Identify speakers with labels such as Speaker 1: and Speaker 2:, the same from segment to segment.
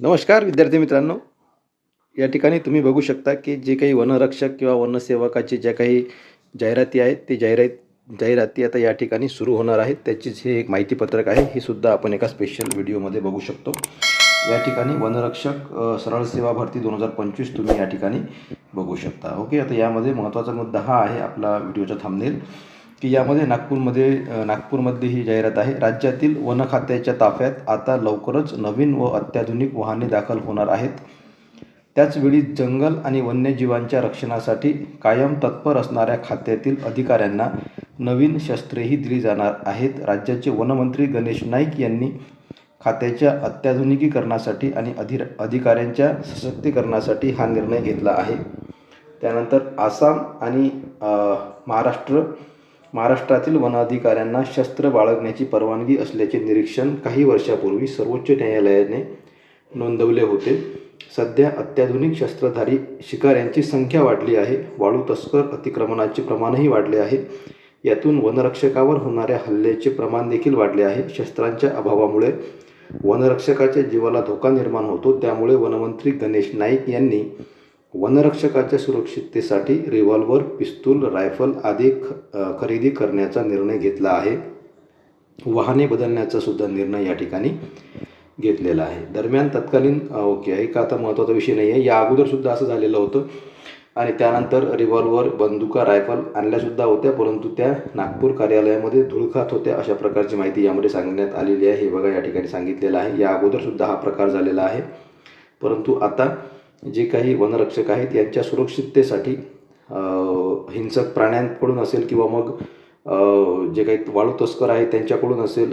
Speaker 1: नमस्कार विद्यार्थी मित्रांनो. या ठिकाणी तुम्ही बघू शकता की जे काही वनरक्षक किंवा वनसेवकाचे ज्या काही जाहिराती आहेत ते जाहिरात जाहिराती आता या ठिकाणी सुरू होणार आहेत. त्याचीच हे एक माहितीपत्रक आहे. हे सुद्धा आपण एका स्पेशल व्हिडिओमध्ये बघू शकतो. या ठिकाणी वनरक्षक सरळ सेवा भरती दोन हजार पंचवीस तुम्ही या ठिकाणी बघू शकता. ओके आता यामध्ये महत्त्वाचा मुद्दा हा आहे. आपला व्हिडिओचा थांबनेल की यामध्ये नागपूरमध्ये नागपूरमधली ही जाहिरात आहे राज्यातील वन खात्याच्या ताफ्यात आता लवकरच नवीन व अत्याधुनिक वाहने दाखल होणार आहेत. त्याचवेळी जंगल आणि वन्यजीवांच्या रक्षणासाठी कायम तत्पर असणाऱ्या खात्यातील अधिकाऱ्यांना नवीन शस्त्रेही दिली जाणार आहेत. राज्याचे वनमंत्री गणेश नाईक यांनी खात्याच्या अत्याधुनिकीकरणासाठी आणि अधिर अधिकाऱ्यांच्या सशक्तीकरणासाठी हा निर्णय घेतला आहे. त्यानंतर आसाम आणि महाराष्ट्र महाराष्ट्रातील वनाधिकाऱ्यांना शस्त्र बाळगण्याची परवानगी असल्याचे निरीक्षण काही वर्षापूर्वी सर्वोच्च न्यायालयाने नोंदवले होते. सध्या अत्याधुनिक शस्त्रधारी शिकाऱ्यांची संख्या वाढली आहे. वाळू तस्कर अतिक्रमणाचे प्रमाणही वाढले आहे. यातून वनरक्षकावर होणाऱ्या हल्ल्याचे प्रमाण देखील वाढले आहे. शस्त्रांच्या अभावामुळे वनरक्षकाच्या जीवाला धोका निर्माण होतो. त्यामुळे वनमंत्री गणेश नाईक यांनी वनरक्षकाच्या सुरक्षिततेसाठी रिव्हॉल्वर पिस्तूल रायफल आदी ख खरेदी करण्याचा निर्णय घेतला आहे. वाहने बदलण्याचा सुद्धा निर्णय या ठिकाणी घेतलेला आहे. दरम्यान तत्कालीन ओके एक आता महत्त्वाचा विषय नाही आहे. या अगोदरसुद्धा असं झालेलं होतं. आणि त्यानंतर रिव्हॉल्वर बंदुका रायफल आणल्यासुद्धा होत्या परंतु त्या नागपूर कार्यालयामध्ये धुळखात होत्या अशा प्रकारची माहिती यामध्ये सांगण्यात आलेली आहे. हे बघा या ठिकाणी सांगितलेलं आहे. या अगोदरसुद्धा हा प्रकार झालेला आहे. परंतु आता जे काही वनरक्षक आहेत यांच्या सुरक्षिततेसाठी हिंसक प्राण्यांकडून असेल किंवा मग जे काही वाळू तस्कर आहेत त्यांच्याकडून असेल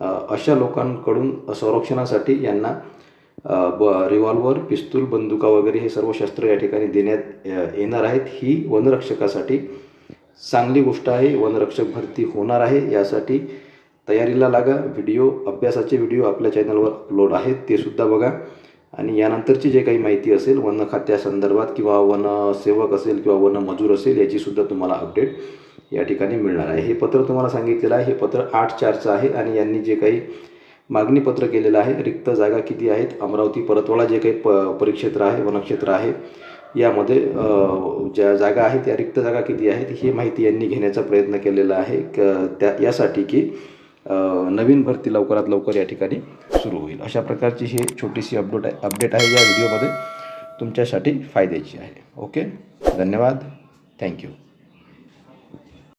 Speaker 1: अशा लोकांकडून संरक्षणासाठी यांना ब रिव्हॉल्वर पिस्तूल बंदुका वगैरे हे सर्व शस्त्र या ठिकाणी देण्यात येणार आहेत. ही वनरक्षकासाठी चांगली गोष्ट आहे. वनरक्षक भरती होणार आहे. यासाठी तयारीला लागा. व्हिडिओ अभ्यासाचे व्हिडिओ आपल्या चॅनलवर अपलोड आहेत. ते सुद्धा बघा. आणि यानंतरची जे काही माहिती असेल वन खात्यासंदर्भात किंवा वनसेवक असेल किंवा वन मजूर असेल याचीसुद्धा तुम्हाला अपडेट या ठिकाणी मिळणार आहे. हे पत्र तुम्हाला सांगितलेलं आहे. हे पत्र आठ चारचं आहे आणि यांनी जे काही मागणी पत्र केलेलं आहे रिक्त जागा किती आहेत अमरावती परतवाडा जे काही प परिक्षेत्र आहे वनक्षेत्र आहे यामध्ये ज्या जागा आहेत त्या रिक्त जागा किती आहेत ही माहिती यांनी घेण्याचा प्रयत्न केलेला आहे. क त्या यासाठी की नवीन भरती लवकरात लवकर या ठिकाणी सुरू होईल. अशा प्रकारची ही छोटीशी अपडेट आहे अपडेट आहे या व्हिडिओमध्ये तुमच्यासाठी फायद्याची आहे. ओके धन्यवाद. थँक्यू